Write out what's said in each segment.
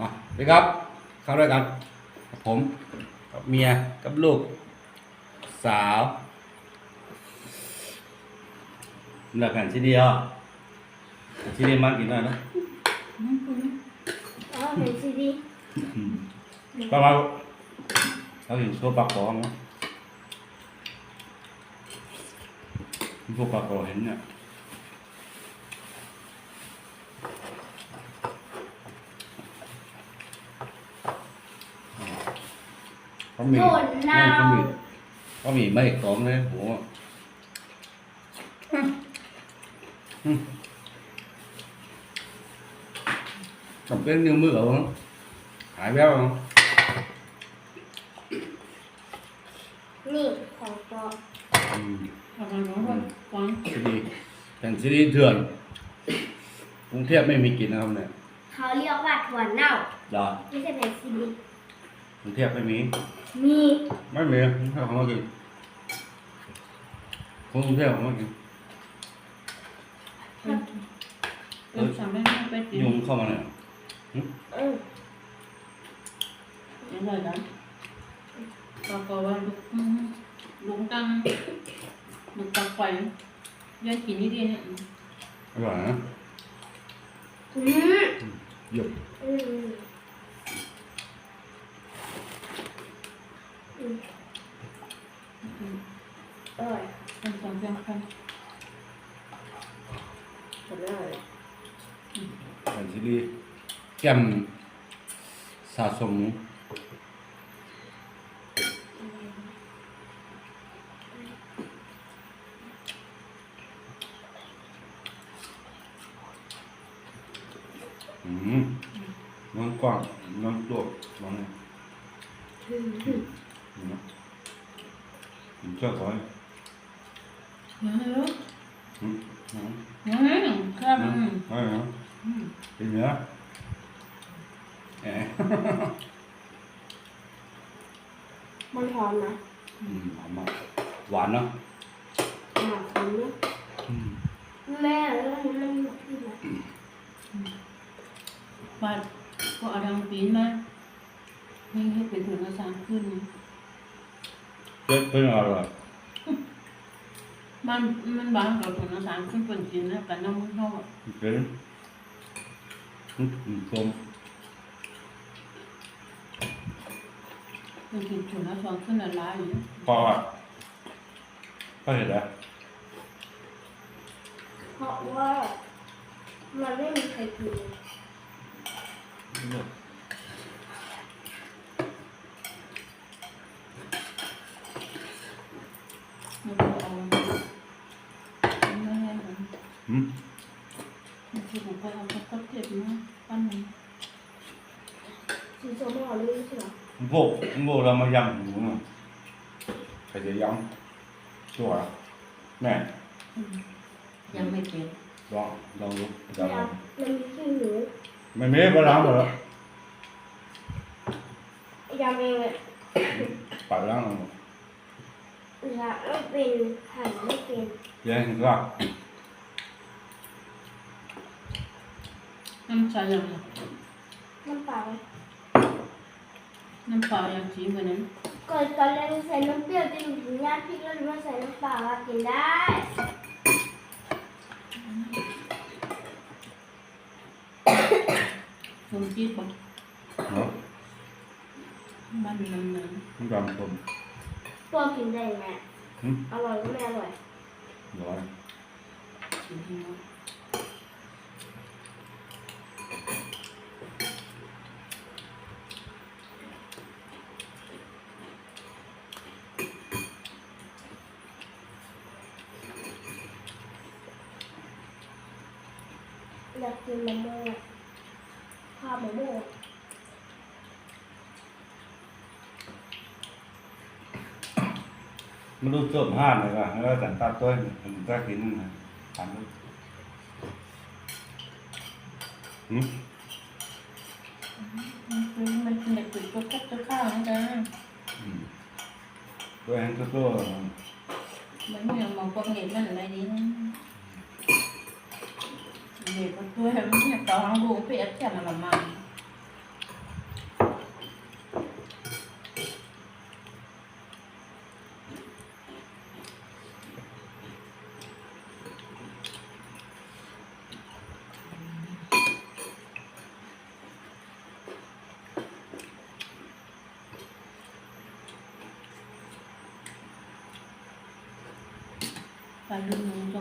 มาสวัสดีครับ เข้าด้วยกันกับผมกับเมียกับลูก สาวเหลือแผ่นซีดีอะแผ่นซีดีมากินหน่อยนะอ๋อเห็นซีดีอืมก็มาเราเห็นโชว์ปากกองนะพวกปากกอเห็นเนี่ย เขามีโดนไม่นาวเขามีเขามีไม่กองเลยโหอืมจำเป็นนิ้วมือเหรอหายแววเหรอนี่ของปลอมอืมเอาไปน้องคนฟังซีดีแผ่นซีดีเถื่อนกรุงเทพไม่มีกินนะครับเนี่ยเขาเรียกว่าถั่วเน่าดาไม่ใช่เป็นซีดี กรุงเทพไม่มี มีไม่มีให้เขามากินคนกรุงเทพเขามากินเออสั่งได้ไม่ไปกินยุงเข้ามาเนี่ยเออยังไงกันเราก็ว่าลุกลุงตั้งลุงตั้งไฟยังกินนี่ดีเนี่ยอร่อยนะอืมหยุดอืม อืมอร่อยเป็นสองเพียงคนอร่อยแผ่นซีดีแก้มสะสมอืมน้องกว้างน้องโดดน้องเนี่ย อืมเห็นไหม ผมชอบถอยยังไงลูกอืมอืมยังไงครับอือืมมเอะไรนะเป็นเนื้อแหมมันหอมนะอืมหอมมากหวานเนาะหอมคุ้มนะอืมแม่แล้วมันมันหมดที่ไหนว่าก็เอาดังปีนมาให้ให้เป็นถุนละสามขึ้น เป็นเป็นอร่อยมันมันบางกับถุนละสามขึ้นเป็นกินนะกันน้ำมันทอดเป็นอืมอืมส้มเป็นกินถุนละสองขึ้นละลายอยู่พออะก็เห็นแล้วเพราะว่ามันไม่มีใครกินมันก็เอาไม่ให้มัน อืมมันคือผมไปเอาตะกร้อเก็บมาปั้นมันสีส้มไม่เอาเลยใช่ไหมพวกพวกเรามายำหมูเนาะใครจะยำชัวร์แม่ยังไม่เป็นลองลองดูจะไม่ลอเอางมันมีขี้หนูไม่มีก็ล้างหมดแล้วยำเองเลยปาดล้างหมดยำไม่เป็นหั่นไม่เป็นเดี๋ยวเห็นว่า น้ำชายังน้ำเปล่าน้ำปลายังสีเหมือนนั้นก่อนตอนแรกใส่น้ำเปรี้ยวจะถึงย่างพริกแล้วหรือว่าใส่น้ำเปล่าอะกินได้ลงจีบบอกเนาะบ้านมันนั้นมันยำผมพวกกินได้ไหมอืมอร่อยก็ไม่อร่อยร้อยสีที่ว่า อยากกินมะม่วงข้าวมะม่วง มันรู้สึกห้านเลยว่ะแล้วแต่ตาต้อยมันตากินนะถามดูอืมมันมันเป็นเด็กติดตัวกับตัวข้าวนะจ๊ะอืมตัวเองก็ตัวมันไม่ยอมมองพวกเห็ดมันอะไรนี้นะเด็กก็ตัวมันเนี่ยต่อห้องดูไปแอบแค่มันละมัน ลืมเจ้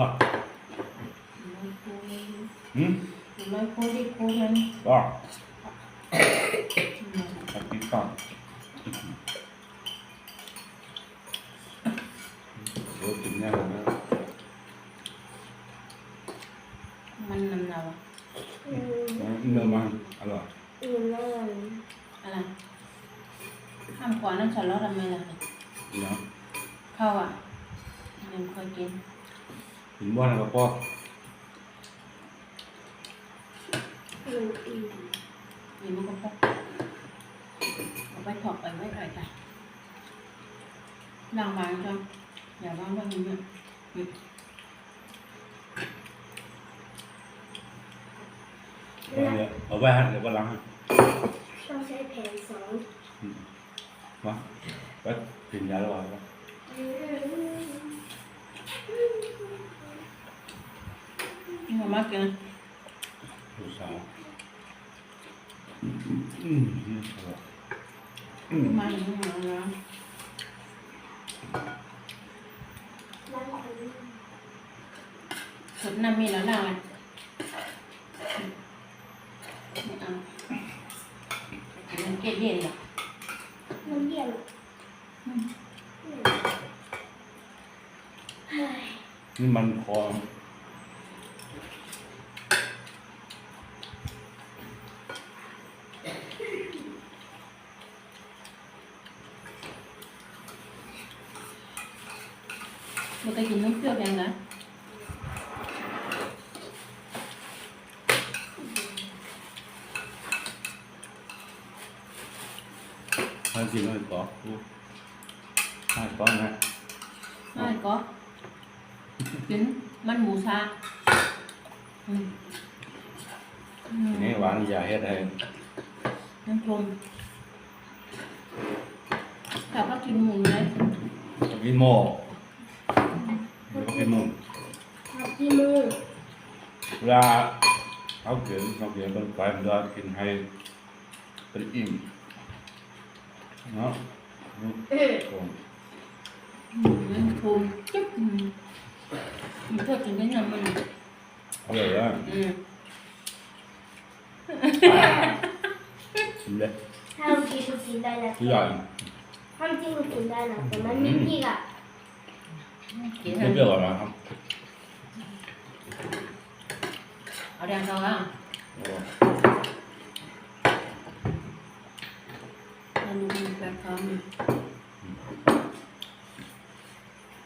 าขากินข้าวให้กินไม่ยอม บ่ ไม่คุย หืม ไม่คุยได้คุยกัน บ่ตัดติดก่อนโอ้กินแน่เลยนะ มันนำเรา อืม เนื้อมันอร่อย อืมนั่น อะไรข้ามก่อนนั่นฉันแล้วทำไมล่ะ เนาะ ข้าวอะยังเคยกิน กินบ่นะครับพ่ออืมอืมกินมันก็พกเอาไปถอกไปไว้ไหนจ้ะล้างบางจังอย่าวางไว้อย่างนี้อืมเอาเนี่ยเอาไว้ฮะเดี๋ยวก็ล้างให้ต้องใช้แผนสองมาไว้กินยาแล้ววะ อื มนี่มากินดูสาวอืมอร่อยอืมมาอย่างนี้มาแล้วล้างคนขดน้ำมีแล้วล้างเลยไม่เอามันเกล็ดเย็นเหรอน้ำเย็นอืมอืมเฮ้ยนี่มันคอ มันก็กินน้ำเปรี้ยวยังไงถ้ากินไม่ต่อดูให้ก้อนนะไม่ก็กินมันหมูซาอืมอืมนี่หวานอย่าเฮ็ดให้น้ำชมแต่ก็กินหมูเลย กินหม้อเดี๋ยวก็กินหมูทำที่มือเวลาเขาเขียนเขาเขียนเป็นไฟมันจะกินให้เป็นอิ่มเนาะนี่อืมโอ้อืมน้ำชมจิ๊บอืมมันเท่ากินได้ยังมันอร่อยอะอืมชิมเลยถ้าเรากินก็กินได้นะทุกอย่างความจริงมันกินได้นะแต่มันไม่พี่อะ กินไม่เปรี้ยวหรอกครับเอาแดงเขาอะโอ้เอาดูมันแบบเขาอืม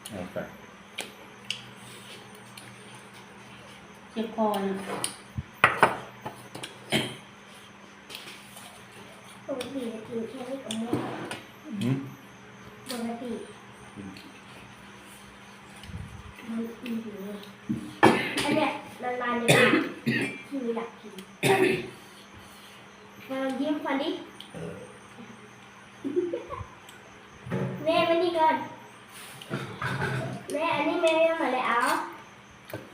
เอาไปเจ็บคอนะปกติจะกินแค่นี้กับมือหืมปกติมันอิ่มเลยอันเนี้ยนานๆเลยที่มีอยากกินลองยิ้มฟันดิแม่มานี่ก่อนแม่อันนี้แม่ยังมาเลยเอา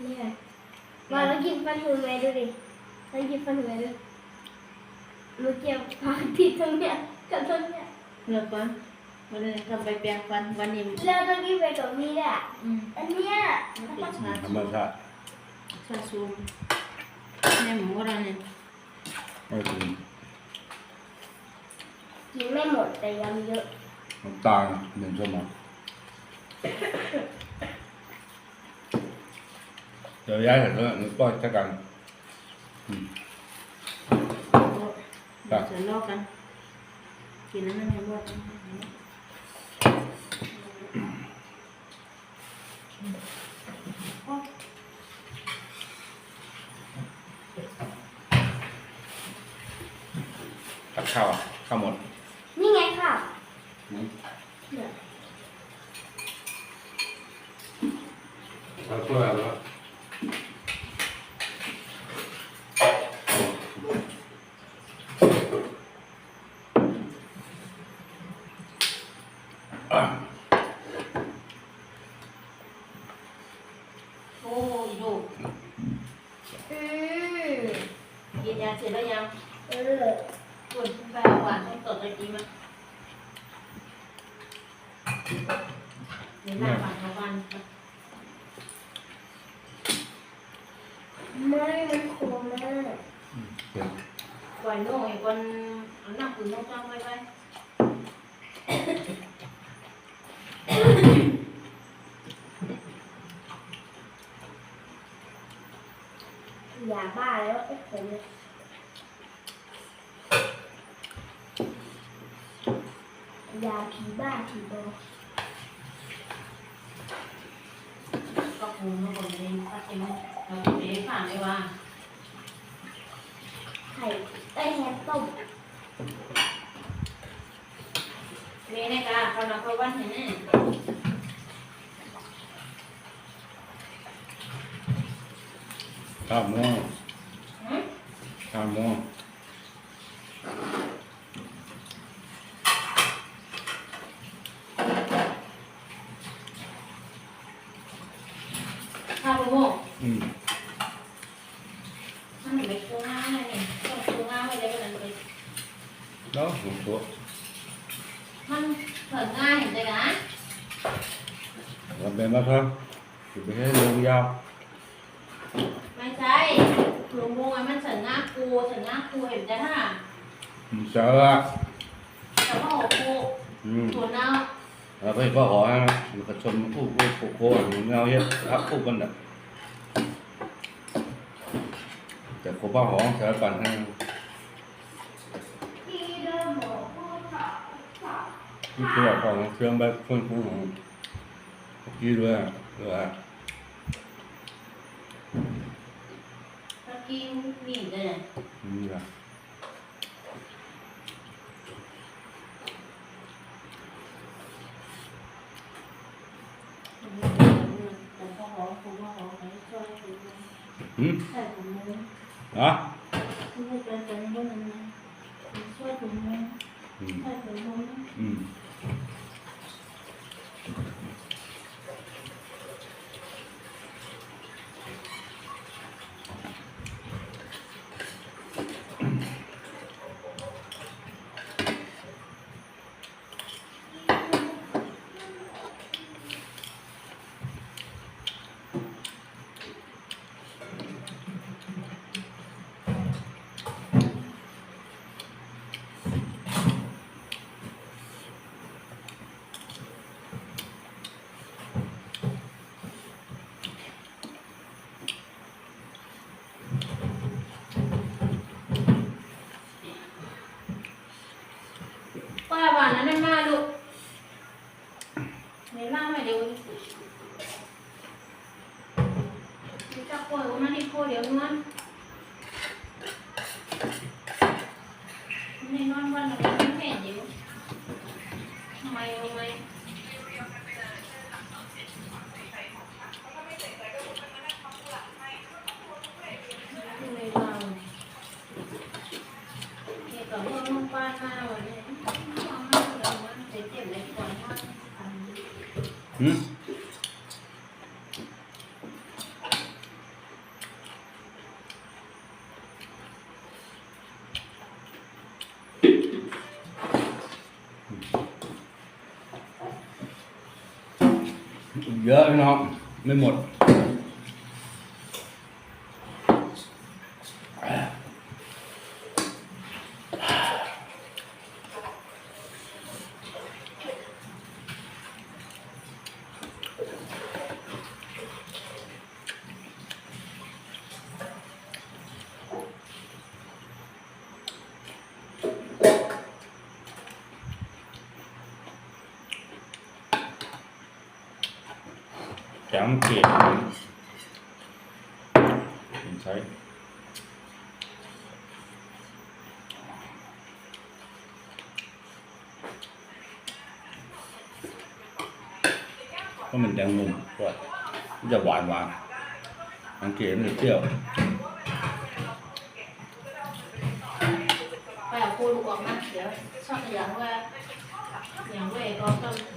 นี่ค่ะมาแล้วกินฟันหูแม่ดูดิลองกินฟันหูแม่ดูหนูเจ็บปากที่ตรงเนี้ยกับตรงเนี้ย เลือกก่อน วันนี้ทำไปแปรงฟันวันนี้แล้วต้องกินไปกับมีดอะอืมอันเนี้ยเป็นชาธรรมชาติชาซูแม่หมูก็ได้เนี่ยไม่กินกินไม่หมดแต่ยังเยอะน้ำตาลหนึ่งชั่วโมงเดี๋ยวย้ายเสร็จแล้วนึกก็จะกันอืมเดี๋ยวจะลอกกันกินแล้วนั่นไม่หม ข้าวอะขข้าวหมด นี่ไงค่ะอืม เนี่ยเอาถ้วยเอาแล้ว โอ้ยดูอืมกินยาเสร็จแล้วยัง เออ ปวดแปลหวานต้องตดอะไรกินมั้ยเดี๋ยวหน้าหวานของวันไม่มันขมมากเดี๋ยวปล่อยโน่อีกวันหน้าปืนน้องจ้างไว้ไว้อย่าบ้าแล้วไอ้ผมเนี่ยา ผีบ้าผีบอก็คงเมื่อก่อนเรียนพัดเองเราเรียนผ่านเลยว่าไข่ไต้แฮมต้มเรียนในกาเขานับเขาวันเห็นไหมข้าวหม้อหืมข้าวหม้อ ข้าวโม่ อืม มันไม่ตัวง่ายเลยต้องตัวง่ายเลยก็เลย แล้วหัวตัว มันเผินง่ายเห็นใจนะ เราเป็นมาครับ จะไปให้ลงยาวไม่ใช่หลวงวงไอ้มันเฉินหน้ากูเฉินหน้ากูเห็นใจท่าอืมเจ้าละแต่ว่าหัวกูอืมตัวเน่าแล้วก็ก็หอนะมันก็ชนอู้อู้โคโค่หนูเงาเยอะครับอู้กันน่ะแต่โคบ้าหอสารปันให้ที่เดิมบอกพ่อค่ะค่ะที่ตัวของเครื่องแบบเครื่องปรุงของกี้ด้วยอะ ด้วยอะตะกี้มีเลย นี่ละ ผมก็ขอผมก็ขอไปช่วยผม อืม ใช่ผมเลย อะ ไม่เป็นเป็นเรื่องนั้นช่วยผมเลย อืม ใช่ผมเลย อืม ป้าหวานนั้นมาลูกไม่มาไม่เดี๋ยวจะปล่อยมันนี่โคเดี๋ยวนอนไม่นอนวันละไม่แม่เดี๋ยวทำไมทำไมไม่เบาเกี่ยวกับเรื่องลูกบ้านมาวันนี้ฟังมาเดี๋ยวมันเจ็บเลยก่อนว่า อืม เยอะพี่น้องไม่หมด มเกตใช้ก็มันแดงมุมก็จะหวานหวานสังเกตมันจะเปรี้ยวไปเอาโคลูกออกมาเดี๋ยวชอบอย่างว่าอย่างเว่ก็ต้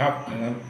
ครับนะครับ